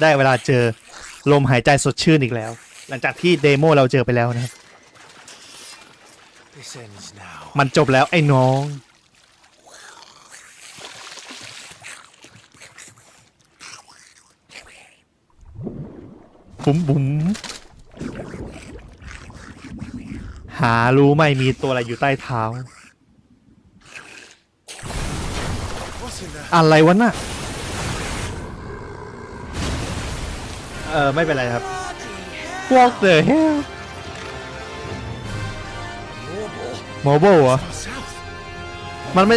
ได้เวลาเจอลมหายใจสดชื่นอีกแล้ว หลังจากที่เดโมเราเจอไปแล้วนะครับ This ends now. มันจบแล้วไอ้น้อง บุ๋มบุ๋มหารู้ไหม่มีตัวอะไรอยู่ใต้เท้า What's in there? อะไรวะน่ะ เออไม่เป็นไรครับ Walk the hell Warble. โมโบเหรอ Far south. มันไม่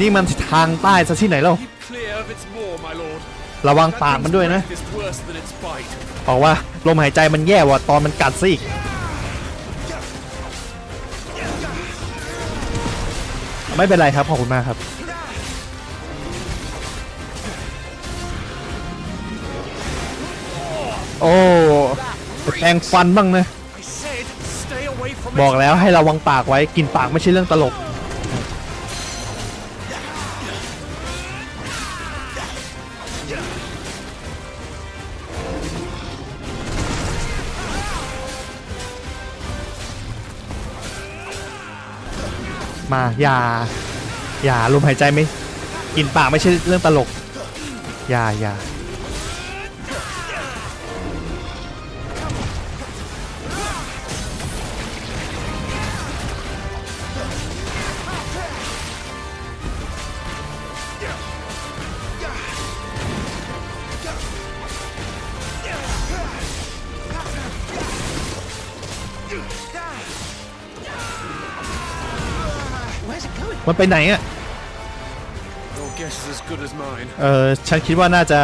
นี่มันทางใต้ซะที่ไหนแล้ว Keep clear of its maw, my lord. ระวัง That ปาก thing's มันด้วยนะ breath is worse than its bite. บอกว่าลมหายใจมันแย่กว่าตอนมันกัดซะอีกไม่เป็นไรครับ ขอบคุณมากครับ โอ้แปรงฟันบ้างนะ บอกแล้วให้ระวังปากไว้กินปากไม่ใช่เรื่องตลก มาอย่า อย่าลมหายใจไม่ กินปากไม่ใช่เรื่องตลก อย่าอย่า มันไปไหนอะ Your guess is as good as mine. เออฉันคิดว่าน่าจะ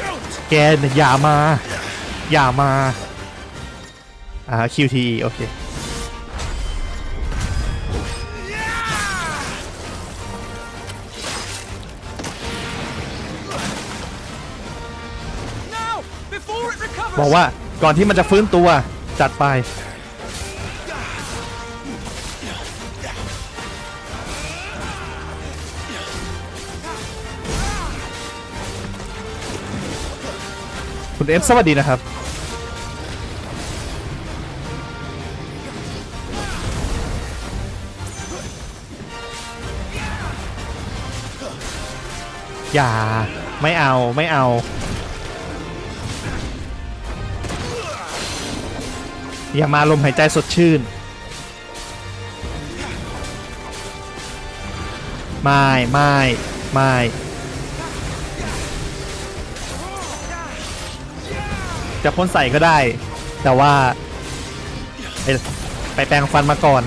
Don't! แกเนี่ยอย่ามา อย่ามา อ่า QTE โอเค บอกว่าก่อนที่มันจะฟื้นตัวจัดไป คุณเอฟสวัสดีนะครับ อย่า ไม่เอาไม่เอา อย่ามาลมหายใจสดชื่น ไม่ไม่ไม่จะพ่นใส่ก็ได้ แต่ว่า ไปแปลงฟันมาก่อน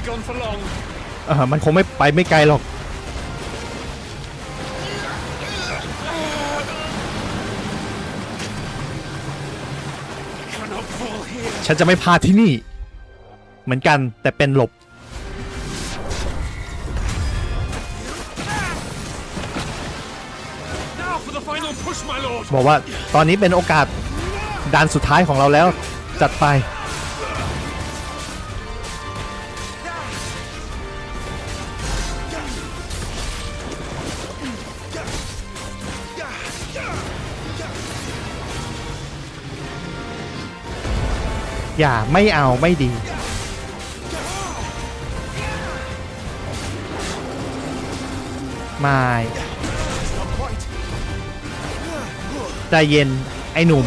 be gone for long. เออมันคงไม่ไปไม่ไกลหรอก Cannot fall here. ฉันจะไม่พลาดที่นี่ เหมือนกันแต่เป็นหลบ Now for the final push, my lord! บอกว่าตอนนี้เป็นโอกาสด่านสุดท้ายของเราแล้ว จัดไป อย่าไม่เอาไม่ดีมาใจเย็นไอ้หนุ่ม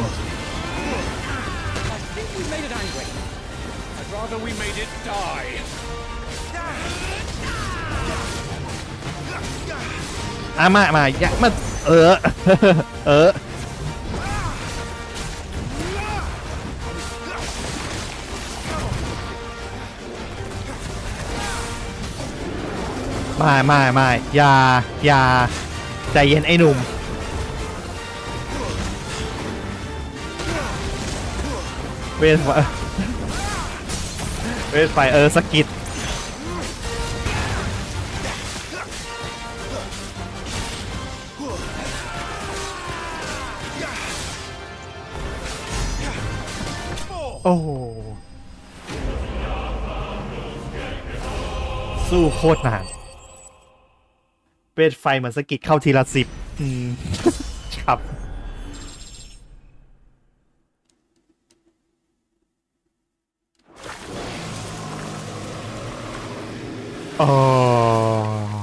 เอามามายักมาเออ เออ ไม่ไม่ไม่อย่าอย่าใจเย็นไอ้หนุ่ม เวนเวทไฟเออสกิดโอ้สู้โคตรนาน เวทไฟเหมือนสะกิดเข้าทีละสิบอืมครับโอ้ย